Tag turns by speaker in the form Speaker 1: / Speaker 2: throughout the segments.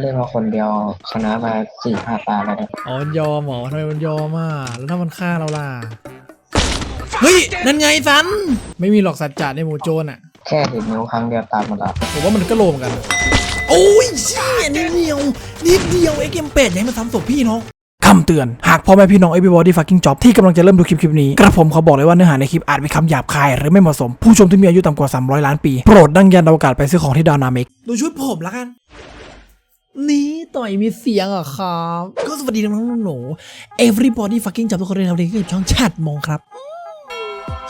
Speaker 1: เล่นมาคนเดียวชนะมาสี่ห้าตาแล้วเนี่ย
Speaker 2: อ๋อมันยอมเหรอทำไมมันยอมอะ แล้วถ้ามันฆ่าเราล่ะ เฮ้ย นั่นไงสัน ไม่มีหรอกสัจจะในหมู่โจรอะ
Speaker 1: แค่ติดนิ้วครั้งเดียวตามหมดละ
Speaker 2: ผมว่ามันก็โลมกัน โอ้ยเชี่ยนิดเดียว นิดเดียวเอ็กเอ็มเป็ดอย่าให้มันซ้ำศพพี่เนาะคำเตือน หากพ่อแม่พี่น้อง everybody fucking job ที่กำลังจะเริ่มดูคลิปคลิปนี้ กระผมขอบอกเลยว่าเนื้อหาในคลิปอาจมีคำหยาบคาย หรือไม่เหมาะสม ผู้ชมที่มีอายุต่ำกว่า 300 ล้านปี โปรดดังยันอวกาศไปซื้อของที่ดาวนาเมกดูชุดผมละกัน นี่ต่อยมีเสียงเหรอะครับ ก็สวัสดีน้องๆหนู everybody fucking job ทุกคนเลยครับวันนี้คือช่องชัดมองครับ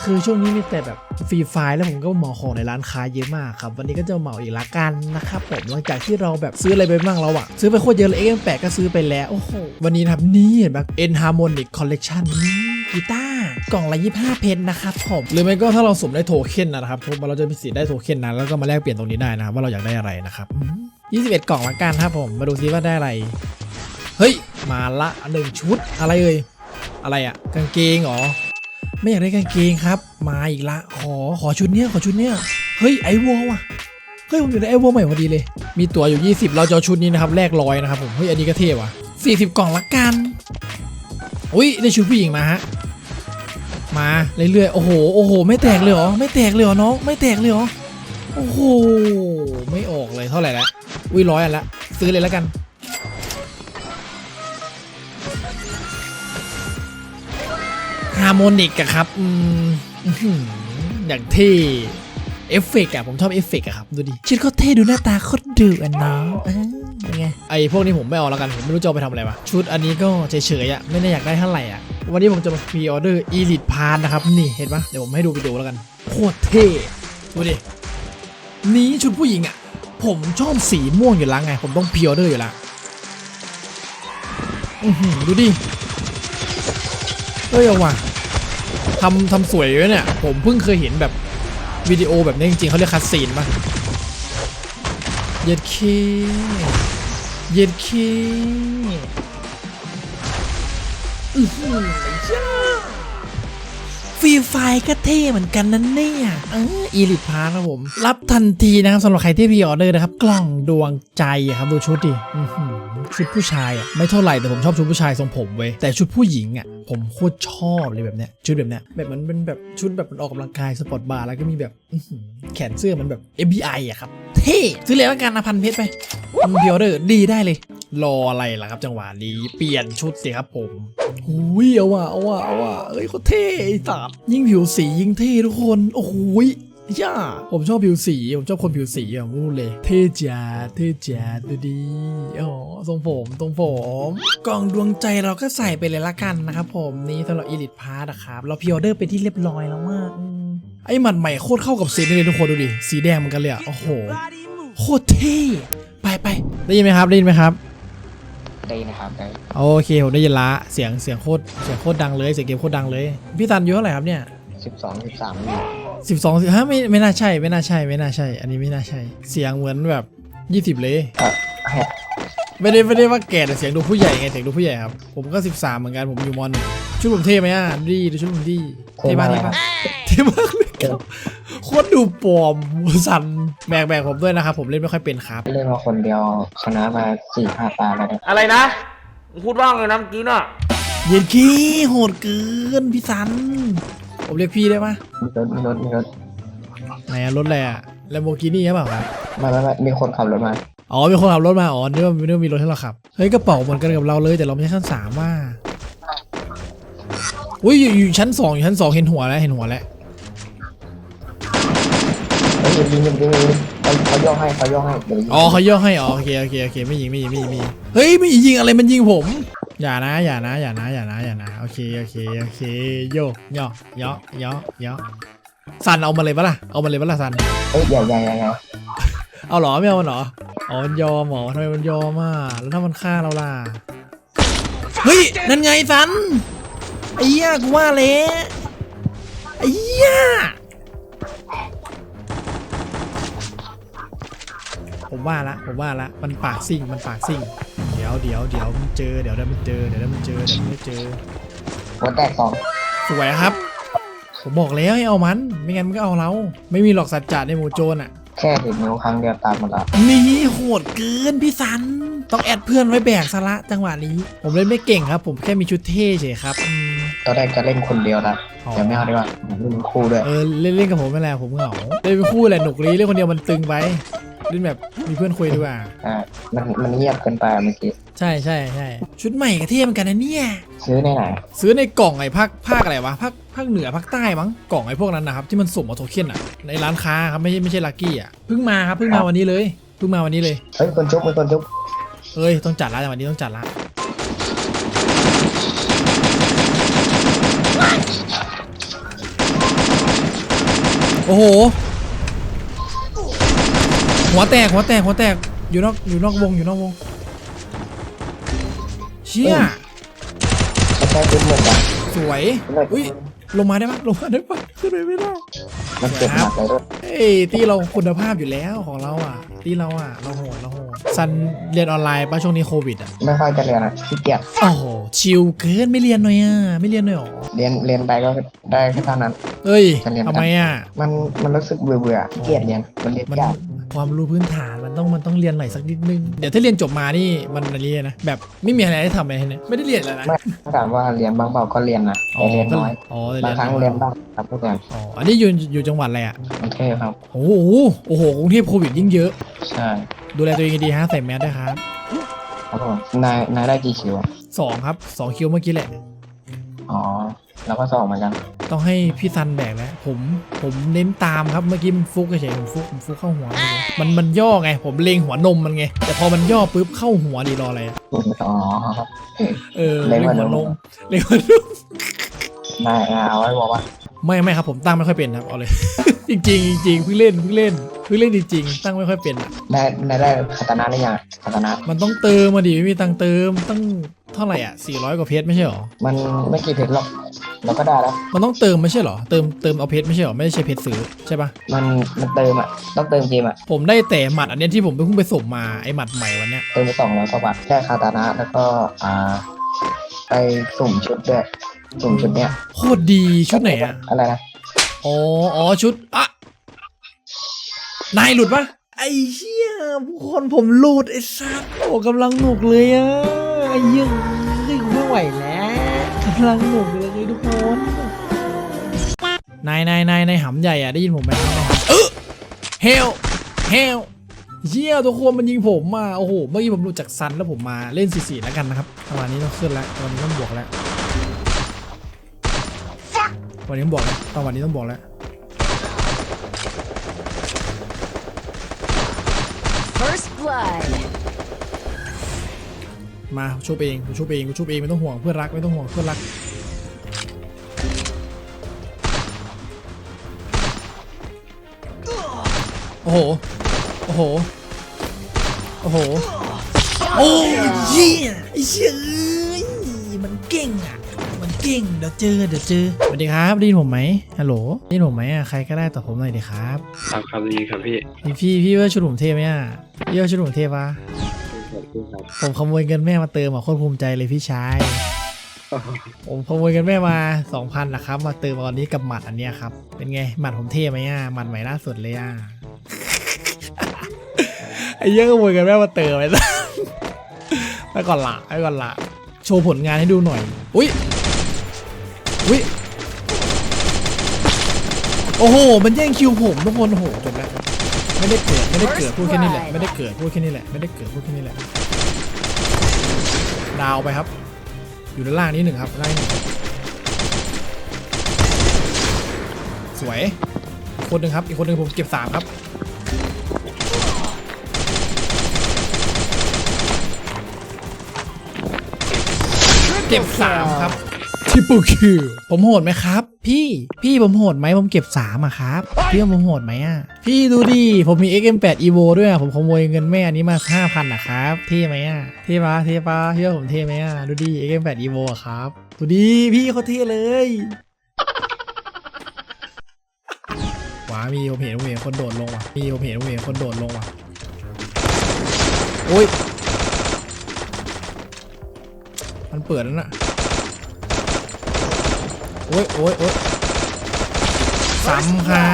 Speaker 2: คือช่วงนี้มีแต่แบบฟรีไฟล์แล้วผมก็เหมาของในร้านค้าเยอะมากครับ วันนี้ก็จะเหมาอีกละกันนะครับผมหลังจากที่เราแบบซื้ออะไรไปบ้างเราอะซื้อไปโคตรเยอะเลยเอ็มแปก็ซื้อไปแล้วโอ้โหวันนี้นะครับนี่เห็นแบบ N Harmonic Collection นี่กีตาร์กล่องละ25 เพนนะครับผมหรือไม่ก็ถ้าเราสมได้โทเค็นนะครับผมเราจะมีสิทธิ์ได้โทเค็นนะแล้วก็มาแลกเปลี่ยนตรงนี้ได้นะครับว่าเราอยากได้อะไรนะครับ 21 กล่องละกันครับผม มาดูซิว่าได้อะไร เฮ้ย มาละหนึ่งชุด อะไรเอ่ย อะไรอะกางเกงเหรอ ไม่อยากได้กางเกงครับ มาอีกละ ขอ ขอชุดเนี้ย ขอชุดเนี้ย เฮ้ย ไอวอลว่ะ เฮ้ย ผมอยากได้ไอวอลใหม่พอดีเลย มีตั๋วอยู่ 20 เราจะชุดนี้นะครับ แลกร้อยนะครับผม เฮ้ย อันนี้ก็เท่ว่ะ 40 กล่องละกัน อุ้ย ได้ชุดผู้หญิงมาฮะ มาเรื่อยๆ โอ้โห โอ้โห ไม่แตกเลยเหรอ ไม่แตกเลยเหรอน้อง ไม่แตกเลยเหรอ โอ้โห ไม่ออกเลยเท่าไหร่ละ อุ้ยร้อยอันละซื้อเลยแล้วกัน ฮาร์โมนิกอะครับอืมอย่างเท่เอฟเฟกต์อะผมชอบเอฟเฟกต์อะครับ ดูดิชุดเขาเท่ดูหน้าตาโคตรดุอะน้องเป็นไงไอพวกนี้ผมไม่เอาแล้วกัน ผมไม่รู้จะเอาไปทำอะไรวะชุดอันนี้ก็เฉยๆอะไม่ได้อยากได้เท่าไหร่อะวันนี้ผมจะมาพรีออเดอร์อีลิทพาร์นะครับ นี่เห็นปะเดี๋ยวผมให้ดูวิดีโอแล้วกันโคตรเท่ ดูดิ นี้ชุดผู้หญิงอะ ผมชอบสีม่วงอยู่แล้วไง ผมต้องพรีออเดอร์อยู่แล้วอือหือดูดิเอ้ยเอาว่ะทำทำสวยไว้เนี่ย ผมเพิ่งเคยเห็นแบบวิดีโอแบบนี้จริงๆเขาเรียกคัสซีนป่ะ เย็ดเคเย็ดเคอื้อหือย่า ฟรีไฟล์ก็เท่เหมือนกันนั่นเนี่ยเอออีลิทพาร์ครับผม รับทันทีนะครับสำหรับใครที่พรีออเดอร์นะครับ กล่องดวงใจอะครับดูชุดดิอื้อหือชุดผู้ชายอะไม่เท่าไหร่แต่ผมชอบชุดผู้ชายทรงผมเว้ยแต่ชุดผู้หญิงอะผมโคตรชอบเลยแบบเนี้ยชุดแบบเนี้ยแบบมันเป็นแบบชุดแบบมันออกกำลังกายสปอร์ตบาร์แล้วก็มีแบบอื้อหือแขนเสื้อมันแบบ FBI อะครับ เท่ซื้อเลยแล้วกันนะพันเพชรไปทำพรีออเดอร์ดีได้เลย รออะไรล่ะครับ จังหวะนี้เปลี่ยนชุดสิครับผมหุยเอาว่ะเอาว่ะเอาว่ะเอ้ยเขาเท่ไอ้สัตว์ยิ่งผิวสียิ่งเท่ทุกคนโอ้โหยย่าผมชอบผิวสีผมชอบคนผิวสีอะมูดเลย เท่จ้าเท่จ้าดูดีอ๋อทรงผมทรงผมกล่องดวงใจเราก็ใส่ไปเลยละกันนะครับผมนี่สำหรับอีลิทพาร์นะครับ เราพรีออเดอร์ไปที่เรียบร้อยแล้วมาก ไอ้หมัดใหม่โคตรเข้ากับสีนี่เลยทุกคนดูดิสีแดงเหมือนกันเลยอะโอ้โหโคตรเท่ไปไปได้ยินไหมครับได้ยินไหมครับ
Speaker 1: ได้นะครับได้
Speaker 2: โอเคผมได้ยินละเสียงเสียงโคตรเสียงโคตรดังเลยเสียงเกมโคตรดังเลยพี่ตันอายู่เท่าไหร่ครับเนี่ย
Speaker 1: สิบสองสิบสาม
Speaker 2: สิบสองสิบห้าไม่ไม่น่าใช่ไม่น่าใช่ไม่น่าใช่ อันนี้ไม่น่าใช่ เสียงเหมือนแบบยี่สิบเลย
Speaker 1: เออให้
Speaker 2: ไม่ได้ไม่ได้ว่าแก่แต่เสียงดูผู้ใหญ่ไงเสียงดูผู้ใหญ่ครับผมก็สิบสามเหมือนกันผมอยู่มหนึ่งชุดผมเท่ไหมอะดีดูชุดผมดีเท่มากเท่มากเท่มากเลยครับ โคตรดูปลอมสันแบกแบกผมด้วยนะครับผมเล่นไม่ค่อยเป็นครับ
Speaker 1: เล่นมาคนเดียวชนะมาสี่ห้าตาแล้วเนี่ย
Speaker 3: อะไรนะมึงพูดว่างเลยนะเมื่อกี้น่ะ
Speaker 2: เย็นขี้โหดเกินพี่สัน ผมเรียกพี่ได้ปะ
Speaker 1: มีรถมีรถมีรถ
Speaker 2: ไหนอะรถอะไรอะแลมโบกินี่ใช่เปล่าครับ
Speaker 1: ไมาไม่ไม่มีคนขับรถมา
Speaker 2: อ๋อมีคนขับรถมาอ๋อนึกว่านึกว่ามีรถให้เราขับเฮ้ยกระเป๋าเหมือนกันกับเราเลยแต่เราไม่ใช่ขั้นสามว่าอุ้ยอยู่อยู่ชั้นสองอยู่ชั้นสองเห็นหัวแล้วเห็นหัวแล้ว
Speaker 1: เฮ้ยยิงยิงยิงยิงเขาเขาย่อให้เขาย่อให้เดี๋ยวยิง
Speaker 2: อ๋อเขาย่อให้อ๋อโอเคโอเคโอเคไม่ยิงไม่ยิงไม่ยิงไม่ยิงเฮ้ยไม่ยิงอะไรมันยิงผม อย่านะ อย่านะอย่านะอย่านะอย่านะโอเคโอเคโอเคโยย่อย่อย่อย่อซันเอามาเลยปะล่ะเอามาเลยปะล่ะซัน
Speaker 1: เอ้ยอย่าอย่าอย่าอย่า
Speaker 2: เอาเหรอไม่เอามันเหรออ๋อมันยอมเหรอทำไมมันยอมอะแล้วถ้ามันฆ่าเราล่ะเฮ้ยนั่นไงสันไอ้เหี้ยกูว่าเลยไอ้เหี้ย ผมว่าละผมว่าละมันปากซิ่งมันปากซิ่ง เดี๋ยวเดี๋ยวเดี๋ยวมันเจอเดี๋ยวเดี๋ยวมันเจอเดี๋ยวเดี๋ยวมันเจอเดี๋ยวมันไม่เจอ
Speaker 1: หัวแตกสอง
Speaker 2: สวยครับ ผมบอกแล้วให้เอามัน ไม่งั้นมันก็เอาเรา ไม่มีหรอกสัจจะในหมู่โจรอะ
Speaker 1: แค่เห็นนิ้วครั้งเดียวตามหมดละ
Speaker 2: นี่โหดเกินพี่สัน ต้องแอดเพื่อนไว้แบกสาระจังหวะนี้ ผมเล่นไม่เก่งครับ ผมแค่มีชุดเท่เฉยครับอืม
Speaker 1: ตอนแรกจะเล่นคนเดียวนะ
Speaker 2: อ๋อ
Speaker 1: เดี๋ยวไม่เอาดีกว่าผมเล่นคู่ด้วย
Speaker 2: เออเล่นเล่นกับผมไม่แหละผมเหงาเล่นเป็นคู่แหละหนุกลีเล่นคนเดียวมันตึงไป เล่นแบบมีเพื่อนคุยดีกว่า
Speaker 1: อ่า มันมันเงียบเกินไปเมื่อกี้
Speaker 2: ใช่ใช่ใช่ชุดใหม่กระเทียมอนกันนะเนี่ย
Speaker 1: ซื้อในไหน
Speaker 2: ซื้อในกล่องไอ้ภาคภาคอะไรวะภาคภาคเหนือภาคใต้มั้งกล่องไอ้พวกนั้นนะครับที่มันสุ่มเอาโทเค็นอะในร้านค้าครับไม่ใช่ไม่ใช่ลักกี้อะเพิ่งมาครับเพิ่งมาวันนี้เลยเพิ่งมาวันนี้เลย
Speaker 1: เฮ้ยคนจุ๊บมีคนจุ๊บ
Speaker 2: เอ้ยต้องจัดละจังหวะนี้ต้องจัดละโอ้โห หัวแตกหัวแตกหัวแตกอยู่นอกอยู่นอกวงอยู่นอกวงเชี่ย
Speaker 1: ไม่ใช่จุ๊บเหมือนกัน
Speaker 2: สวยอุ้ยลงมาได้ปะลงมาได้ปะขึ้นไปไม่ได้
Speaker 1: มันเจ็บหนักเลยด้วย
Speaker 2: เอ้ยตีเราคุณภาพอยู่แล้วของเราอะ ตีเราอะเราโหดเราโหดซันเรียนออนไลน์ป่ะช่วงนี้โควิดอะ
Speaker 1: ไม่ค่อยจะเรียนอะขี้เกียจ
Speaker 2: โอ้โหชิลเกินไม่เรียนหน่อยอะไม่เรียนหน่อยหรอ
Speaker 1: เรียนเรียนไปก็ได้แค่เท่านั้น
Speaker 2: เอ้ย
Speaker 1: จะเรียน
Speaker 2: ทำไมอะ
Speaker 1: มันมันรู้สึกเบื่อเบื่อขี้เกียจเรียนมันเรียน
Speaker 2: มัน
Speaker 1: ยาก
Speaker 2: ความรู้พื้นฐานมันต้องมันต้องเรียนหน่อยสักนิดนึง เดี๋ยวถ้าเรียนจบมานี่มันอะไรเนี่ยนะ แบบไม่มีอะไรให้ทำเลยเนี่ยไม่ได้เรียนแล้วนะ
Speaker 1: ไม่ถ้าถามว่าเรียนบางเบาก็เรียนนะแต่เรียนน้อย
Speaker 2: อ๋อ
Speaker 1: บางครั้งเรียนบ้างครับทุกอย่าง
Speaker 2: อ๋อ อันนี้อยู่อยู่จังหวัดอะไรอะ
Speaker 1: กรุงเทพครับ
Speaker 2: โอ้โห โอ้โห กรุงเทพโควิดยิ่งเยอะ
Speaker 1: ใช่
Speaker 2: ดูแลตัวเองดีๆฮะใส่แมสด้วยครับ
Speaker 1: ครับผมนายนายได้กี่คิวอะ
Speaker 2: สองครับสองคิวเมื่อกี้แหละ
Speaker 1: อ๋อ เราก็สองเหมือนกัน
Speaker 2: ต้องให้พี่ซันแบกแล้วผมผมเน้นตามครับเมื่อกี้มันฟุกเฉยๆผมฟุกผมฟุกเข้าหัวเลยมันมันย่อไง ผมเลงหัวนมมันไง แต่พอมันย่อปุ๊บเข้าหัวดีรออะไรอะ
Speaker 1: อ๋อ
Speaker 2: เออ
Speaker 1: เลงหัวนม
Speaker 2: เลงหัวนม
Speaker 1: นายนายเอาไว้บอกว่า
Speaker 2: ไม่ไม่ครับผมตั้งไม่ค่อยเป็นครับเอาเลย จริงๆจริงๆเพิ่งเล่นเพิ่งเล่นเพิ่งเล่นจริงๆตั้งไม่ค่อยเป็นอะ
Speaker 1: นายนายได้คาตานะหรือยังคาตานะ
Speaker 2: มันต้องเติมมาดิไม่มีตังค์เติมตั้ง เท่าไหร่อะ400 กว่าเพชรไม่ใช่หรอ
Speaker 1: มันไม่กี่เพชรหรอกเราก็ได้แล้ว
Speaker 2: มันต้องเติมไม่ใช่หรอ เติมเติมเอาเพชรไม่ใช่หรอ ไม่ได้ใช้เพชรซื้อใช่ปะ
Speaker 1: มันมันเติมอะ ต้องเติมเกมอะ
Speaker 2: ผมได้แต่หมัดอันเนี้ยที่ผมเพิ่งไปส่งมาไอหมัดใหม่วันเนี้ย
Speaker 1: เติมไปสองร้อยกว่าบาทแค่คาตานะแล้วก็อ่าไปสุ่มชุดด้วยสุ่มชุดเนี้ย
Speaker 2: โคตรดีชุดไหนอะ
Speaker 1: อะไรนะ
Speaker 2: อ๋ออ๋อชุดอะนายหลุดปะไอ้เหี้ยผู้คนผมหลุดไอ้สัสโอ้กำลังหนุกเลยอะ ไอ้เหี้ยดึงไม่ไหวแล้วกำลังหนุกเลยทุกคนนายนายนายนายหำใหญ่อะได้ยินผมไหมเฮลเฮลเชี่ยทุกคนมันยิงผมมาโอ้โหเมื่อกี้ผมหลุดจากซันแล้วผมมาเล่นสี่ๆแล้วกันนะครับจังหวะนี้ต้องขึ้นแล้วจังหวะนี้ต้องบวกแล้ววันนี้ต้องบอกแล้วจังหวะนี้ต้องบอกแล้ว
Speaker 4: First blood.
Speaker 2: มาชุบเองกูชุบเองกูชุบเองไม่ต้องห่วงเพื่อนรักไม่ต้องห่วงเพื่อนรักโอ้โห โอ้โห โอ้โห โอ้ยเหี้ยไอ้เชี่ยเอ้ยมันเก่งอะ มันเก่ง เดี๋ยวเจอ เดี๋ยวเจอ สวัสดีครับได้ยินผมไหมฮัลโหลได้ยินผมไหมอะ ใครก็ได้ตอบผมหน่อยดีครับ
Speaker 5: ครับครับดีครับพี่
Speaker 2: พี่พี่ พี่ว่าชุดผมเท่ไหมอะพี่ว่าชุดผมเท่ปะ
Speaker 5: ครับพี่ครับ
Speaker 2: ผมขโมยเงินแม่มาเติมอะโคตรภูมิใจเลยพี่ชาย ผมขโมยเงินแม่มาสองพันนะครับ มาเติมตอนนี้กับหมัดอันเนี้ยครับ เป็นไงหมัดผมเท่ไหมอะหมัดใหม่ล่าสุดเลยอะไอ้เหี้ยขโมยเงินแม่มาเติมไปซะไปก่อนละไปก่อนละโชว์ผลงานให้ดูหน่อย อุ้ย อุ้ย โอ้โห มันแย่งคิวผมทุกคนโอ้โหจบแล้ว ไม่ได้เกิดไม่ได้เกิดพูดแค่นี้แหละไม่ได้เกิดพูดแค่นี้แหละไม่ได้เกิดพูดแค่นี้แหละดาวไปครับ อยู่ด้านล่างนี้หนึ่งครับล่างนี้หนึ่งสวยอีกคนหนึ่งครับอีกคนหนึ่งผมเก็บสามครับเก็บสามครับทิปเปิลคิวผมโหดไหมครับ พี่พี่ผมโหดไหมผมเก็บสามอะครับพี่ว่าผมโหดไหมอะพี่ดูดิผมมี XM8 Evo ด้วยอะผมขโมยเงินแม่อันนี้มา 5,000อะครับเท่ไหมอะเท่ปะเท่ปะพี่ว่าผมเท่ไหมอะดูดิ XM8 Evo อะครับดูดิพี่เขาเท่เลยว้ามีผมเห็นผมเห็นคนโดดลงว่ะมีผมเห็นผมเห็นคนโดดลงว่ะโอ้ยมันเปิดแล้วน่ะโอ้ยโอ้ยโอ้ยซ้ำค่ะ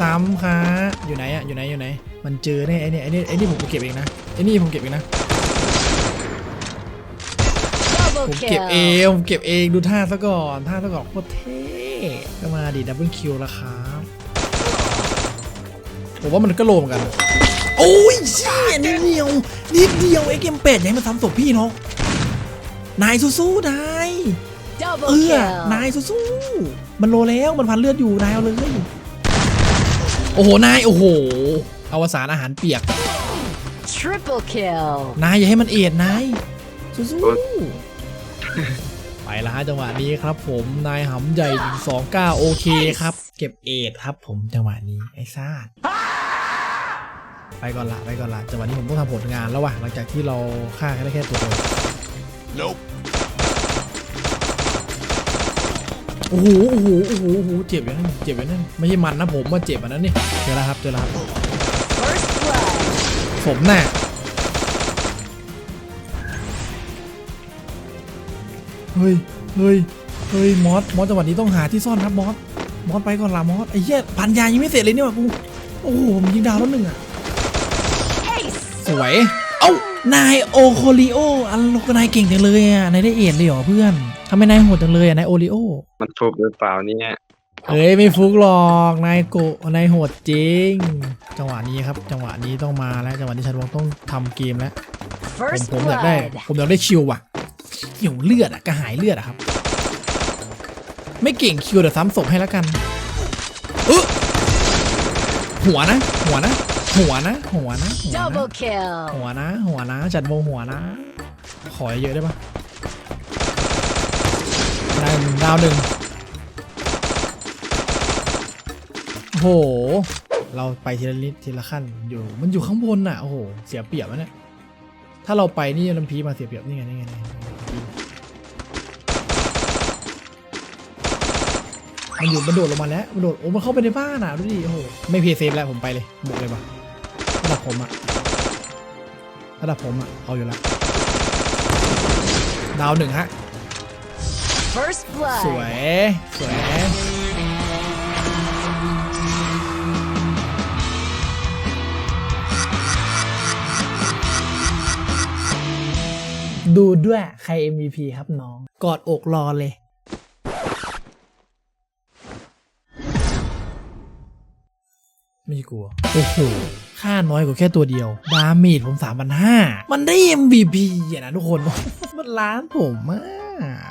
Speaker 2: ซ้ำค่ะอยู่ไหนอะอยู่ไหนอยู่ไหน มันเจอแน่ไอ้นี่ไอ้นี่ไอ้นี่ผมเก็บเองนะไอ้นี่ผมเก็บเองนะ
Speaker 4: Double
Speaker 2: ผมเก็บเอ
Speaker 4: kill.
Speaker 2: งผมเก็บเองดูท่าซะก่อนท่าซะก่อนโคตรเท่ก็มาดิดับเบิลคิวแล้วครับผมว่ามันก็โลเหมอนกัน โอ้ยเชี่ยนิดเดียวนิดเดียวเอ็กเอ็มแปดยังไม่มาซ้ำศพพี่เนาะนายสู้ๆนาย
Speaker 4: Double
Speaker 2: เออ
Speaker 4: kill.
Speaker 2: นายสู้ๆมันโลแล้วมันพันเลือดอยู่นายเอาเลยโอ้โหนายโอ้โหอวสานอาหารเปียก
Speaker 4: Triple kill.
Speaker 2: นายอย่าให้มันเอียดนายสู้ๆไปละฮะจังหวะนี้ครับ ผมนายหำใหญ่ถึงสองเก้าโอเคครับ เก็บเอ็ดครับ ผมจังหวะนี้ไอ้ซาดไปก่อนละไปก่อนละจังหวะนี้ผมต้องทำผลงานแล้วว่ะหลังจากที่เราฆ่าแค่ได้แค่ตัวเดียว โอ้โหโอ้โหโอ้โหโอ้โหเจ็บอย่างนั้นเจ็บอย่างนั้นไม่ใช่มันนะผมว่าเจ็บอันนั้นนี่เจอแล้วครับเจอแล้วครับ
Speaker 4: First blood.
Speaker 2: ผมน่ะเฮ้ยเฮ้ยเฮ้ยมอสมอสจังหวะนี้ต้องหาที่ซ่อนครับมอสมอสไปก่อนละมอสไอ้เหี้ยพันยายังไม่เสร็จเลยเนี่ยว่ะกูโอ้โหผมยิงดาวแล้วหนึ่งอะ
Speaker 4: Ace.
Speaker 2: สวยเอ้า นายโอโคลิโออันโลกนายเก่งจังเลยอะนายได้เอ็ดเลยเหรอเพื่อนทำไมนายโหดจังเลยอะนายโอริโอ
Speaker 5: มันฟุกหรือเปล่าเนี่ย
Speaker 2: เฮ้ยไม่ฟุกหรอกนายโกะนายโหดจริง จังหวะนี้ครับ จังหวะนี้ต้องมาแล้วจังหวะนี้ฉันวงต้องทำเกมแล้วผม
Speaker 4: First
Speaker 2: ผมอยากได้
Speaker 4: blood.
Speaker 2: ผมอยากได้คิวว่ะหิวเลือดอะกระหายเลือดอะครับ ไม่เก่งคิวเดี๋ยวซ้ำศพให้แล้วกันเออหัวนะ หัวนะ หัวนะ หัวนะหัวนะ
Speaker 4: Double kill.
Speaker 2: หัวนะ หัวนะ จัดโมหัวนะ ขอเยอะๆได้ปะได้หนึ่งดาวหนึ่งโอ้โห เราไปทีละนิดทีละขั้นอยู่ มันอยู่ข้างบนน่ะ โอ้โห เสียเปรียบอะเนี่ย ถ้าเราไปนี่ลำพีมาเสียเปรียบนี่ไงนี่ไงนี่ไงมันอยู่มันโดดลงมาแล้วมันโดดโอ้มันเข้าไปในบ้านอะดูดิโอ้โหไม่เพย์เซฟแล้วผมไปเลยบุกเลยปะ ระดับผมอะระดับผมอะเอาอยู่แล้วดาวหนึ่งฮะ
Speaker 4: First
Speaker 2: ส
Speaker 4: blood.
Speaker 2: วย สวย ดูด้วยใคร MVP ครับน้อง กอดอกรอเลย ไม่กลัว โอ้โหค่าน้อยกว่าแค่ตัวเดียว ดาเมดผม 3,500 มันได้ MVP อะนะทุกคน มันล้านผมมา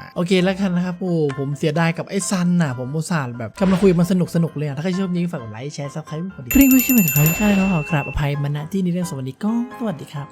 Speaker 2: กโอเคแล้วกันนะครับ โอ้ ผมเสียดายกับไอ้ซันน่ะ ผมโมซาดแบบกำลังคุยมันสนุกสนุกเลยอะถ้าใครชอบนี้ฝากกดไลค์แชร์ซับสไครป์กดติดคลิกวิวช่วยเกับใครก็ได้แล้ขอกราบอภัยมาณที่นี้เรื่องสวัสดีก้องสวัสดีครับ